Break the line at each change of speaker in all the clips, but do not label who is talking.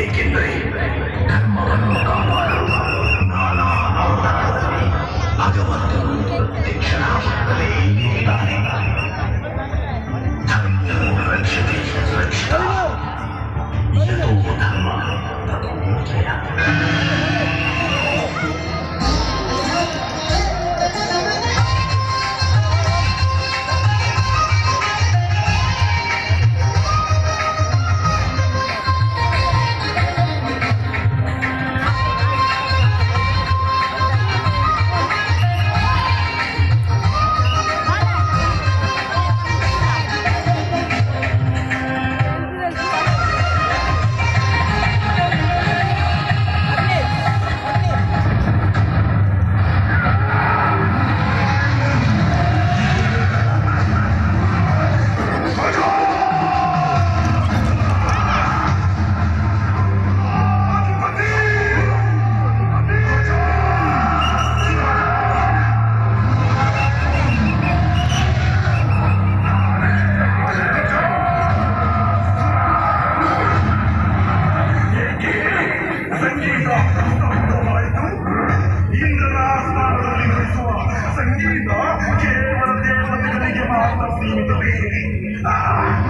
இருக்கின்றேன் கர்மವನ್ನು காப்பாடும் நானா ಭಗವಂತನು
ದಕ್ಷಿಣಾಮುಖವೇ
ತಾನೇ Ah.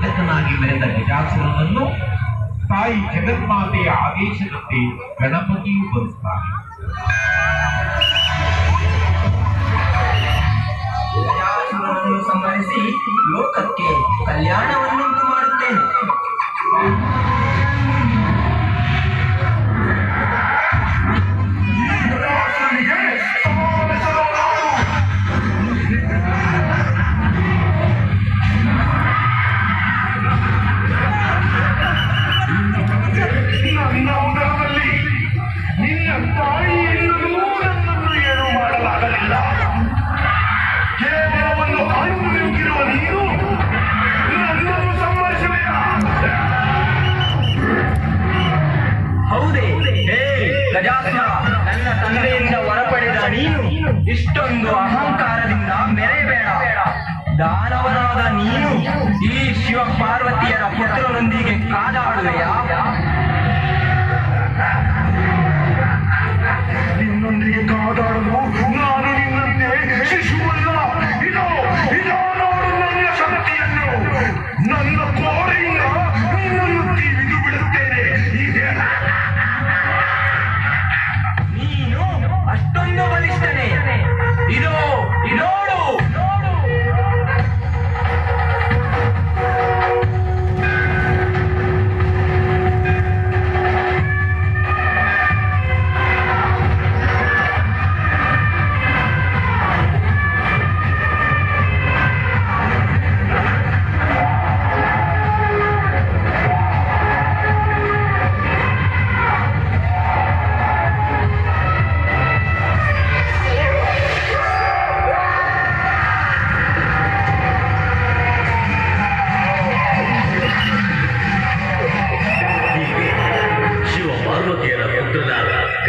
ವಿಠಕನಾಗಿ ಬೆಳೆದ ಗಜಾಸುರನನ್ನು ತಾಯಿ ಜಗನ್ಮಾತೆಯ ಆದೇಶದಂತೆ ಗಣಪತಿಯು ಬರುತ್ತಾನೆ
ಸಂಹರಿಸಿ ಲೋಕಕ್ಕೆ ಕಲ್ಯಾಣವನ್ನು ಗಜಾಸುರ ನನ್ನ ತಂದೆಯಿಂದ ಹೊರಪಡೆದ ನೀನು ಇಷ್ಟೊಂದು ಅಹಂಕಾರದಿಂದ ಮೆರೆಯಬೇಡ. ದಾನವನಾದ ನೀನು ಈ ಶಿವ ಪಾರ್ವತಿಯರ ಪುತ್ರನೊಂದಿಗೆ ಕಾದಾಡುವೆಯಾ?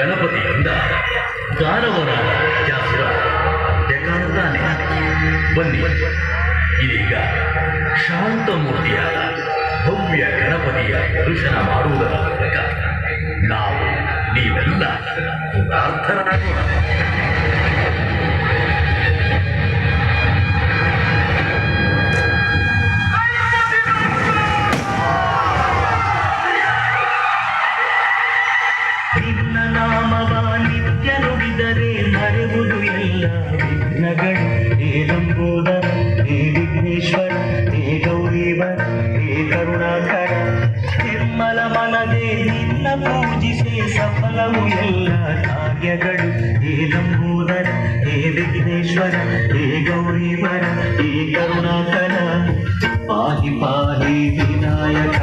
ಗಣಪತಿಯಿಂದ ಕಾರವಾರ ಜಾಸ್ರ
ಬೇಕಾಗುತ್ತಾನೆ ಬನ್ನಿ, ಇದೀಗ ಶಾಂತಮೂರ್ತಿಯಾದ ಭವ್ಯ
ಗಣಪತಿಯ ದರ್ಶನ ಮಾಡುವುದರ ಮೂಲಕ ನಾವು ನೀವೆಲ್ಲ ಪ್ರಾರ್ಥನಾಗೋಣ
ವಿಘ್ನಗಳು ಹೇ ಲಂಬೋದರ ಹೇ ವಿಘ್ನೇಶ್ವರ ಹೇ ಗೌರೀವರ ಹೇ ಕರುಣಾಕರ ನಿರ್ಮಲ ಮನದೇ ನಿನ್ನ ಪೂಜಿಸೆ ಸಫಲವು ಎಲ್ಲ ಕಾರ್ಯಗಳು ಹೇ ಲಂಬೋದರ ಹೇ ವಿಘ್ನೇಶ್ವರ ಹೇ ಗೌರೀವರ ಹೇ ಕರುಣಾಕರ ಪಾಹಿ ಪಾಹಿ ವಿನಾಯಕ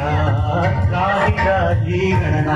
ಗಾಯಿ ಗಾಯಿ ಗಣನ